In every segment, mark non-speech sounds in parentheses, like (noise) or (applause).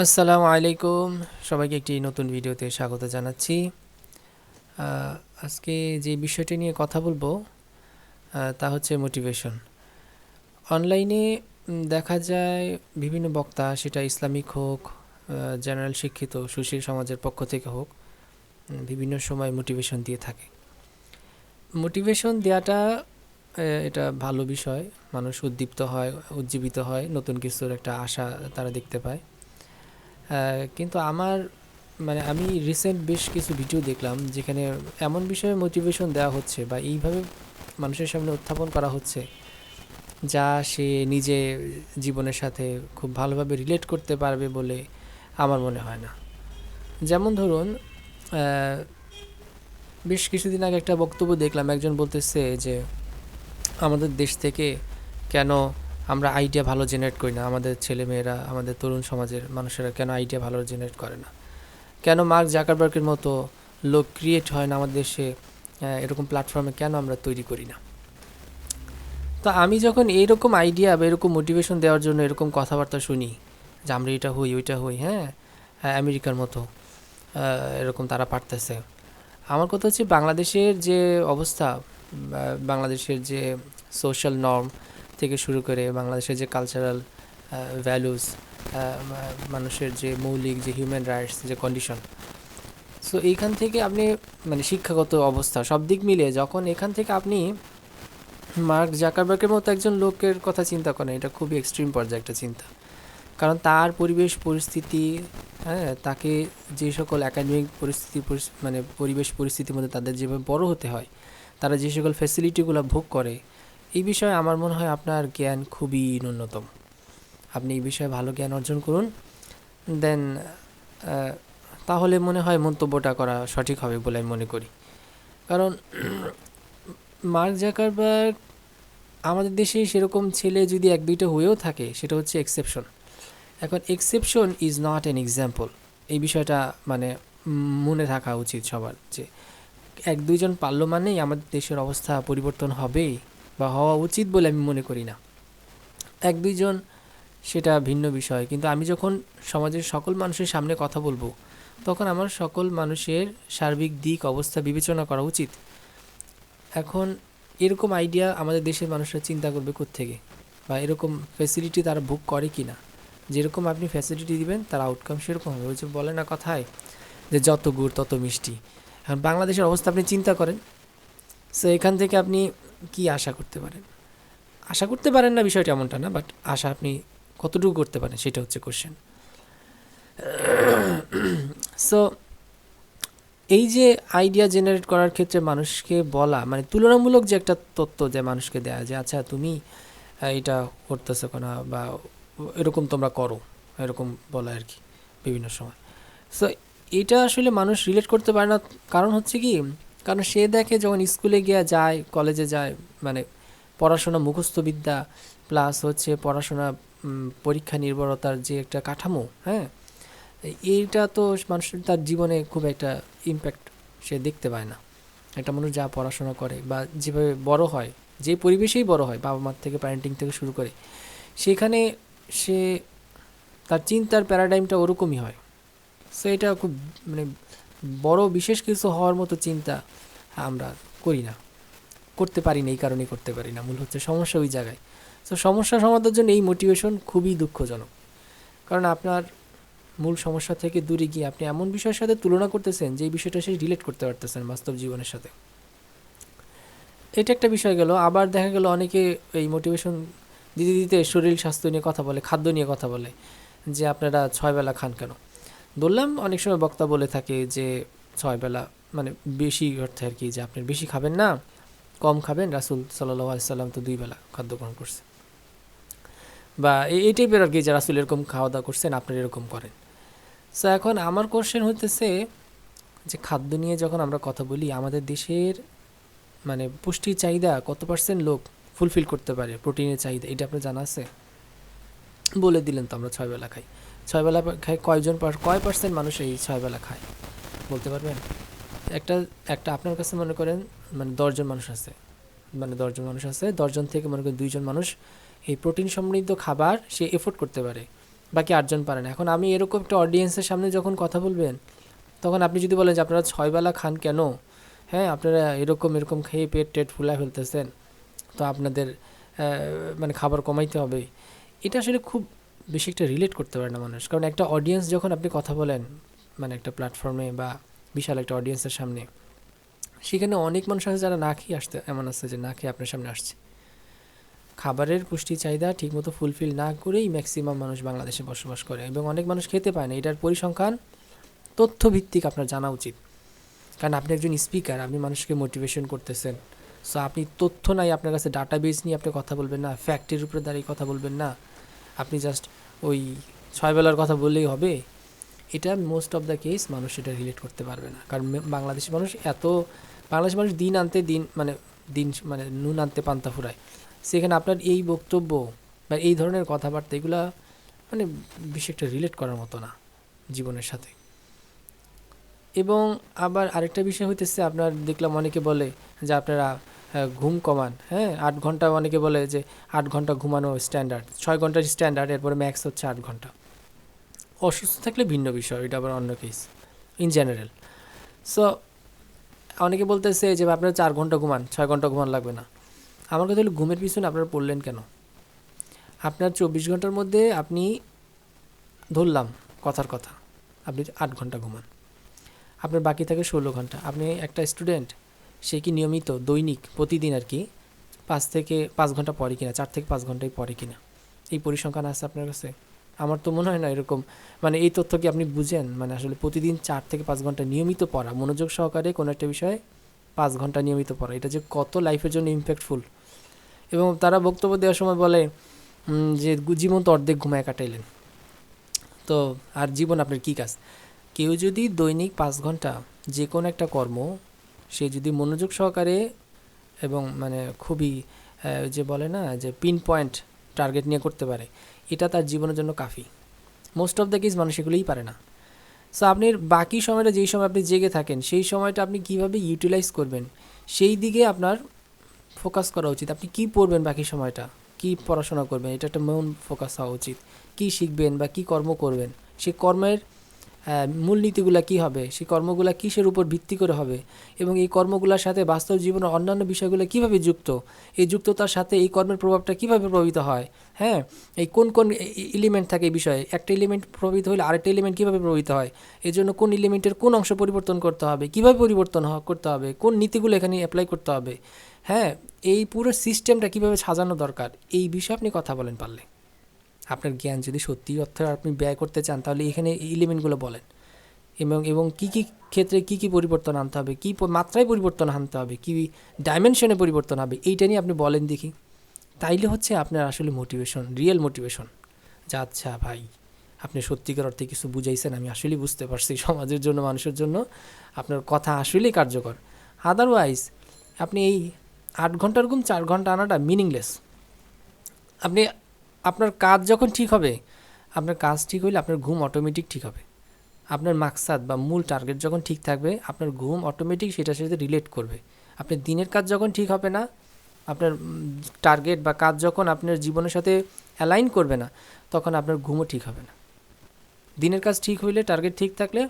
আসসালামু আলাইকুম। সবাইকে একটি নতুন ভিডিওতে স্বাগত জানাচ্ছি। আজকে যে বিষয়টি নিয়ে কথা বলব তা হচ্ছে মোটিভেশন অনলাইনে দেখা যায় বিভিন্ন বক্তা, সেটা ইসলামিক হোক জেনারেল শিক্ষিত, সুশীল সমাজের পক্ষ থেকে হোক বিভিন্ন সময় মোটিভেশন দিয়ে থাকে। মোটিভেশন দেওয়াটা এটা ভালো বিষয়। মানুষ উদ্দীপ্ত হয়, উজ্জীবিত হয়, নতুন কিছুর একটা আশা তারা দেখতে পায়। কিন্তু আমার মানে আমি রিসেন্ট বেশ কিছু ভিডিও দেখলাম যেখানে এমন বিষয়ে মোটিভেশন দেওয়া হচ্ছে বা এইভাবে মানুষের সামনে উত্থাপন করা হচ্ছে যা সে নিজে জীবনের সাথে খুব ভালোভাবে রিলেট করতে পারবে বলে আমার মনে হয় না। যেমন ধরুন বেশ কিছুদিন আগে একটা বক্তব্য দেখলাম, একজন বলতেছে যে, আমাদের দেশ থেকে কেন আমরা আইডিয়া ভালো জেনারেট করি না। আমাদের ছেলেমেয়েরা, আমাদের তরুণ সমাজের মানুষেরা কেন আইডিয়া ভালো জেনারেট করে না? কেন মার্ক জাকারবার্গের মতো লোক ক্রিয়েট হয় না আমাদের দেশে? এরকম প্ল্যাটফর্মে কেন আমরা তৈরি করি না? তো আমি যখন এইরকম আইডিয়া বা এরকম মোটিভেশন দেওয়ার জন্য এরকম কথাবার্তা শুনি, যে আমরা এটা হই, ওইটা হই হ্যাঁ হ্যাঁ আমেরিকার মতো এরকম তারা পারতেছে। আমার কথা হচ্ছে বাংলাদেশের যে অবস্থা বাংলাদেশের যে সোশ্যাল নর্ম থেকে শুরু করে বাংলাদেশের যে কালচারাল ভ্যালুস মানুষের যে মৌলিক, যে হিউম্যান রাইটস যে কন্ডিশন সো এইখান থেকে আপনি মানে শিক্ষাগত অবস্থা সব দিক মিলিয়ে যখন এখান থেকে আপনি মার্ক জাকারবার্গের মতো একজন লোকের কথা চিন্তা করেন, এটা খুবই এক্সট্রিম পর্যায়ে একটা চিন্তা। কারণ তার পরিবেশ, পরিস্থিতি হ্যাঁ তাকে যে সকল একাডেমিক পরিস্থিতি, পরিস- মানে পরিবেশ, পরিস্থিতির মধ্যে তাদের যেভাবে বড় হতে হয়, তারা যে সকল ফ্যাসিলিটিগুলো ভোগ করে এই বিষয়ে আমার মনে হয় আপনার জ্ঞান খুবই ন্যূনতম। আপনি এই বিষয়ে ভালো জ্ঞান অর্জন করুন, দেন তাহলে মনে হয় মন্তব্যটা করা সঠিক হবে বলে আমি মনে করি। কারণ মার্ক জাকারবার্গ, আমাদের দেশে সেরকম ছেলে যদি এক দুইটা হয়েও থাকে, সেটা হচ্ছে এক্সেপশন এখন exception is not an example এই বিষয়টা মানে মনে থাকা উচিত সবার যে এক দুইজন পারল মানেই আমাদের দেশের অবস্থা পরিবর্তন হবেই। বা হওয়া উচিত বলে আমি মনে করি না। এক দুইজন সেটা ভিন্ন বিষয়। কিন্তু আমি যখন সমাজের সকল মানুষের সামনে কথা বলব, তখন আমার সকল মানুষের সার্বিক দিক, অবস্থা বিবেচনা করা উচিত। এখন এরকম আইডিয়া আমাদের দেশের মানুষরা চিন্তা করবে থেকে বা এরকম ফ্যাসিলিটি তারা বুক করে কি না যেরকম আপনি ফ্যাসিলিটি দিবেন, তার আউটকাম সেরকম হবে। ওই যে বলে না কথায় যে যত গুড় তত মিষ্টি। এখন বাংলাদেশের অবস্থা আপনি চিন্তা করেন। সো এখান থেকে আপনি কি আশা করতে পারেন? আশা করতে পারেন না বিষয়টা এমনটা না বাট আশা আপনি কতটুকু করতে পারেন সেটা হচ্ছে কোশ্চেন সো (coughs) এই যে আইডিয়া জেনারেট করার ক্ষেত্রে মানুষকে বলা মানে তুলনামূলক যে একটা তথ্য যে মানুষকে দেয়া যে আচ্ছা তুমি এটা করতেছো না বা এরকম তোমরা করো। এরকম বলা আর কি বিভিন্ন সময়। সো এটা আসলে মানুষ রিলেট করতে পারে না, কারণ হচ্ছে কি কারণ সে দেখে যখন স্কুলে গিয়ে যায়, কলেজে যায় মানে পড়াশোনা মুখস্থবিদ্যা প্লাস হচ্ছে পড়াশোনা পরীক্ষা নির্ভরতার যে একটা কাঠামো হ্যাঁ? এইটা তো মানুষের, তার জীবনে খুব একটা ইম্প্যাক্ট সে দেখতে পায় না। একটা মানুষ যা পড়াশোনা করে বা যেভাবে বড় হয়, যে পরিবেশেই বড় হয়, বাবা মার থেকে প্যারেন্টিং থেকে শুরু করে, সেখানে সে, তার চিন্তার প্যারাডাইমটা ওরকমই হয়। সো এটা খুব মানে বড় বিশেষ কিছু হওয়ার মতো চিন্তা আমরা করি না। করতে পারি না, এই কারণেই করতে পারি না। মূল হচ্ছে সমস্যা ওই জায়গায়। তো সমস্যা সমাধানের জন্য এই মোটিভেশন খুবই দুঃখজনক। কারণ আপনার মূল সমস্যা থেকে দূরে গিয়ে আপনি এমন বিষয়ের সাথে তুলনা করতেছেন যে বিষয়টা সে রিলেট করতে পারতেছেন বাস্তব জীবনের সাথে। এটা একটা বিষয় গেল। আবার দেখা গেল অনেকে এই মোটিভেশন দিতে দিতে শরীর স্বাস্থ্য নিয়ে কথা বলে, খাদ্য নিয়ে কথা বলে, যে আপনারা ছয় বেলা খান কেন? বললাম, অনেক সময় বক্তা বলে থাকে যে ছয় বেলা মানে বেশি অর্থে আর কি যে আপনি বেশি খাবেন না, কম খাবেন, রাসুল সাল্লাহ আলাইসাল্লাম তো দুই বেলা খাদ্য গ্রহণ করছে। বা এই- টাইপের আর কি যে রাসুল এরকম খাওয়া দাওয়া করছেন আপনারা এরকম করেন। সো এখন আমার কোশ্চেন হইতেছে যে খাদ্য নিয়ে যখন আমরা কথা বলি, আমাদের দেশের মানে পুষ্টির চাহিদা কত পার্সেন্ট লোক ফুলফিল করতে পারে প্রোটিনের চাহিদা, এটা আপনার জানা আছে? বলে দিলেন তো আমরা ছয় বেলা খাই। ছয় বেলা খাই কয়জন কয় পার্সেন্ট মানুষ এই ছয় বেলা খায়? বলতে পারবেন? একটা একটা আপনার কাছে মনে করেন মানে দশজন মানুষ আছে। মানে দশজন মানুষ আছে, দশজন থেকে মনে করেন দুইজন মানুষ এই প্রোটিন সমৃদ্ধ খাবার সে এফোর্ড করতে পারে। বাকি আটজন পারে না। এখন আমি এরকম একটা অডিয়েন্সের সামনে যখন কথা বলবেন, তখন আপনি যদি বলেন যে আপনারা ছয়বেলা খান কেন? হ্যাঁ আপনারা এরকম এরকম খেয়ে পেট টেট ফুলা ফেলতেছেন। তো আপনাদের মানে খাবার কমাইতে হবে। এটা আসলে খুব বেশি একটা রিলেট করতে পারে না মানুষ। কারণ একটা অডিয়েন্স যখন আপনি কথা বলেন মানে একটা প্ল্যাটফর্মে বা বিশাল একটা অডিয়েন্সের সামনে, সেখানে অনেক মানুষ আছে যারা না খেয়ে আসতে, এমন আছে যে না খেয়ে আপনার সামনে আসছে। খাবারের পুষ্টি চাহিদা ঠিকমতো ফুলফিল না করেই ম্যাক্সিমাম মানুষ বাংলাদেশে বসবাস করে এবং অনেক মানুষ খেতে পায় না। এটার পরিসংখ্যান তথ্যভিত্তিক আপনার জানা উচিত। কারণ আপনি একজন স্পিকার আপনি মানুষকে মোটিভেশন করতেছেন। সো আপনি তথ্য নাই, আপনার কাছে ডাটাবেস নিয়ে আপনি কথা বলবেন না ফ্যাক্টের উপরে দাঁড়িয়ে কথা বলবেন না। আপনি জাস্ট ওই ছয় বেলার কথা বললেই হবে, এটা মোস্ট অফ দ্য কেস মানুষ এটা রিলেট করতে পারবে না। কারণ বাংলাদেশি মানুষ এত, বাংলাদেশি মানুষ দিন আনতে দিন মানে দিন মানে নুন আনতে পান্তা ফুরায়। সেখানে আপনার এই বক্তব্য বা এই ধরনের কথাবার্তা, এগুলা মানে বেশি একটা রিলেট করার মতো না জীবনের সাথে। এবং আবার আরেকটা বিষয় হইতেছে, আপনার দেখলাম অনেকে বলে যে আপনারা ঘুম কমান। হ্যাঁ আট ঘণ্টা অনেকে বলে যে আট ঘণ্টা ঘুমানো স্ট্যান্ডার্ড ছয় ঘণ্টার স্ট্যান্ডার্ড এরপরে ম্যাক্স হচ্ছে আট ঘণ্টা। অসুস্থ থাকলে ভিন্ন বিষয়, এটা আবার অন্য কেস ইন জেনারেল সো অনেকে বলতেছে যে আপনার চার ঘণ্টা ঘুমান, ছয় ঘণ্টা ঘুমান লাগবে না। আমার কথা হলো, ঘুমের পিছনে আপনারা পড়লেন কেন? আপনার চব্বিশ ঘণ্টার মধ্যে আপনি ধরলাম, কথার কথা, আপনি আট ঘণ্টা ঘুমান। আপনার বাকি থাকে ষোলো ঘণ্টা। আপনি একটা স্টুডেন্ট সে কি নিয়মিত দৈনিক, প্রতিদিন আর কি পাঁচ থেকে পাঁচ ঘণ্টা পরে কিনা, চার থেকে পাঁচ ঘন্টায় পরে কিনা? এই পরিসংখ্যান আছে আপনার কাছে? আমার তো মনে হয় না এরকম। মানে এই তথ্য কি আপনি বুঝেন? মানে আসলে প্রতিদিন চার থেকে পাঁচ ঘণ্টা নিয়মিত পড়া, মনোযোগ সহকারে কোনো একটা বিষয়ে পাঁচ ঘণ্টা নিয়মিত পড়া, এটা যে কত লাইফের জন্য ইম্প্যাক্টফুল এবং তারা বক্তব্য দেওয়ার সময় বলে যে জীবন তো অর্ধেক ঘুমায় কাটাইলেন। তো আর জীবন আপনার কী কাজ? কেউ যদি দৈনিক পাঁচ ঘণ্টা যে কোনো একটা কর্ম সে যদি মনোযোগ সহকারে এবং মানে খুবই যে বলে না, যে পিন পয়েন্ট টার্গেট নিয়ে করতে পারে, এটা তার জীবনের জন্য কাফি। মোস্ট অফ দ্য কেস মানুষ এগুলোই পারে না। সো আপনি বাকি সময়টা যেই সময় আপনি জেগে থাকেন, সেই সময়টা আপনি কীভাবে ইউটিলাইজ করবেন, সেই দিকে আপনার ফোকাস করা উচিত। আপনি কি পড়বেন বাকি সময়টা? কি পড়াশোনা করবেন? এটা একটা মন ফোকাস হওয়া উচিত। কি শিখবেন বা কি কর্ম করবেন? সেই কর্মের মূলনীতিগুলা কি হবে? সেই কর্মগুলা কিসের উপর ভিত্তি করে হবে? এবং এই কর্মগুলোর সাথে বাস্তব জীবনের অন্যান্য বিষয়গুলো কীভাবে যুক্ত? এই যুক্ততার সাথে এই কর্মের প্রভাবটা কীভাবে প্রভাবিত হয়? হ্যাঁ এই কোন কোন এলিমেন্ট থাকে এই বিষয়ে? একটা এলিমেন্ট প্রভাবিত হলে আরেকটা এলিমেন্ট কীভাবে প্রভাবিত হয়? এই জন্য কোন এলিমেন্টের কোন অংশ পরিবর্তন করতে হবে? কীভাবে পরিবর্তন করতে হবে? কোন নীতিগুলো এখানে অ্যাপ্লাই করতে হবে? হ্যাঁ এই পুরো সিস্টেমটা কীভাবে সাজানো দরকার? এই বিষয়ে আপনি কথা বলেন পারলে। আপনার জ্ঞান যদি সত্যি অর্থ আপনি ব্যয় করতে চান, তাহলে এখানে এলিমেন্টগুলো বলেন। এবং এবং কী কী ক্ষেত্রে কী কী পরিবর্তন আনতে হবে, কী মাত্রায় পরিবর্তন আনতে হবে, কী ডাইমেনশনে পরিবর্তন হবে, এইটা নিয়ে আপনি বলেন দেখি। তাইলে হচ্ছে আপনার আসলে মোটিভেশন রিয়েল মোটিভেশন যা আচ্ছা ভাই, আপনি সত্যিকার অর্থে কিছু বুঝাইছেন, আমি আসলেই বুঝতে পারছি সমাজের জন্য, মানুষের জন্য। আপনার কথা আসলেই কার্যকর। আদারওয়াইজ আপনি এই আট ঘণ্টার ঘুম, চার ঘণ্টা আনাটা মিনিংলেস আপনি আপনার কাজ যখন ঠিক হবে, আপনার কাজ ঠিক হইলে আপনার ঘুম অটোমেটিক ঠিক হবে। আপনার মাকসাদ বা মূল টার্গেট যখন ঠিক থাকবে, আপনার ঘুম অটোমেটিক সেটার সাথে রিলেট করবে। আপনার দিনের কাজ যখন ঠিক হবে না, আপনার টার্গেট বা কাজ যখন আপনার জীবনের সাথে অ্যালাইন করবে না, তখন আপনার ঘুমও ঠিক হবে না। দিনের কাজ ঠিক হইলে টার্গেট ঠিক থাকলে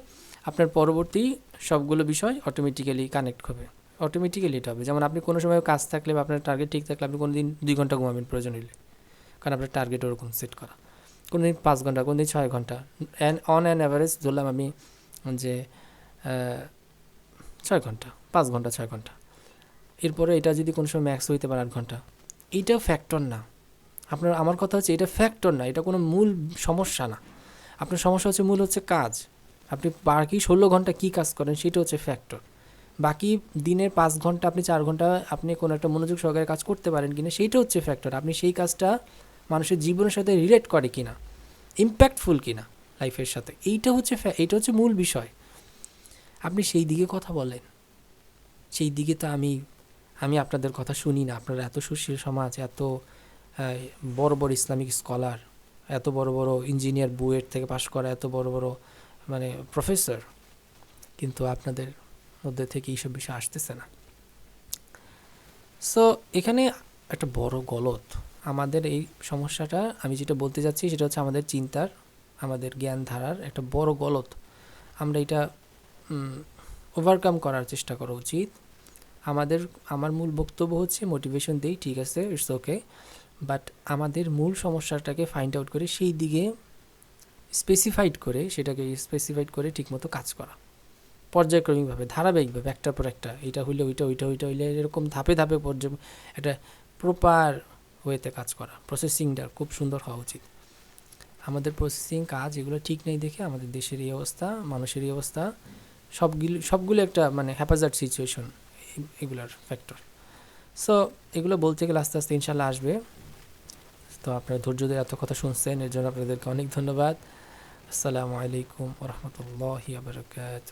আপনার পরবর্তী সবগুলো বিষয় অটোমেটিক্যালি কানেক্ট হবে অটোমেটিক্যালি এটা হবে। যেমন আপনি কোনো সময় কাজ থাকলে বা আপনার টার্গেট ঠিক থাকলে আপনি কোনো দিন দুই ঘণ্টা ঘুমাবেন প্রয়োজন হইলে। কারণ আপনার টার্গেট ওরকম সেট করা। কোনো দিন পাঁচ ঘণ্টা কোনো দিন ছয় ঘণ্টা। অন অ্যান অ্যাভারেজ ধরলাম আমি যে ছয় ঘণ্টা, পাঁচ ঘণ্টা, ছয় ঘণ্টা। এরপরে এটা যদি কোনো সময় ম্যাক্স হইতে পারে আট ঘণ্টা। এইটাও ফ্যাক্টর না। আপনার, আমার কথা হচ্ছে এটা ফ্যাক্টর না, এটা কোনো মূল সমস্যা না। আপনার সমস্যা হচ্ছে মূল হচ্ছে কাজ। আপনি বাকি ষোলো ঘণ্টা কী কাজ করেন সেটা হচ্ছে ফ্যাক্টর বাকি দিনের পাঁচ ঘণ্টা আপনি চার ঘণ্টা আপনি কোনো একটা মনোযোগ সহকারে কাজ করতে পারেন কিনা সেইটা হচ্ছে ফ্যাক্টর আপনি সেই কাজটা মানুষের জীবনের সাথে রিলেট করে কিনা ইম্প্যাক্টফুল কিনা লাইফের সাথে। এইটা হচ্ছে এইটা হচ্ছে মূল বিষয়। আপনি সেই দিকে কথা বলেন। সেই দিকে তো আমি আমি আপনাদের কথা শুনি না। আপনারা এত সুশীল সমাজ, এত বড় বড় ইসলামিক স্কলার এত বড় বড় ইঞ্জিনিয়ার বুয়েট থেকে পাশ করা, এত বড় বড় মানে প্রফেসর কিন্তু আপনাদের মধ্যে থেকে এইসব বিষয় আসতেছে না। সো এখানে একটা বড় গলত। আমাদের এই সমস্যাটা আমি যেটা বলতে যাচ্ছি সেটা হচ্ছে আমাদের চিন্তার, আমাদের জ্ঞান ধারার একটা বড় গলত। আমরা এটা ওভারকাম করার চেষ্টা করা উচিত। আমাদের, আমার মূল বক্তব্য হচ্ছে মোটিভেশন দেই, ঠিক আছে ইটস ওকে বাট আমাদের মূল সমস্যাটাকে ফাইন্ড আউট করে সেই দিকে স্পেসিফাইড করে সেটাকে স্পেসিফাইড করে ঠিকমতো কাজ করা। পর্যায়ক্রমিকভাবে, ধারাবাহিকভাবে, একটার পর একটা এটা হইলে, ওইটা ওইটা ওইটা হইলে এরকম ধাপে ধাপে পর্যায় একটা প্রপার ওয়েতে কাজ করা। প্রসেসিংটা খুব সুন্দর হওয়া উচিত। আমাদের প্রসেসিং কাজ এগুলো ঠিক নেই দেখে আমাদের দেশের এই অবস্থা, মানুষের এই অবস্থা, সবগুলো সবগুলো একটা মানে হ্যাপাজার্ড সিচুয়েশন এগুলার ফ্যাক্টর সো এগুলো বলতে গেলে আস্তে আস্তে ইনশাল্লাহ আসবে। তো আপনারা ধৈর্য ধরে এত কথা শুনছেন, এর জন্য আপনাদেরকে অনেক ধন্যবাদ। আসসালামু আলাইকুম রহমতুল্লাহ বারকাত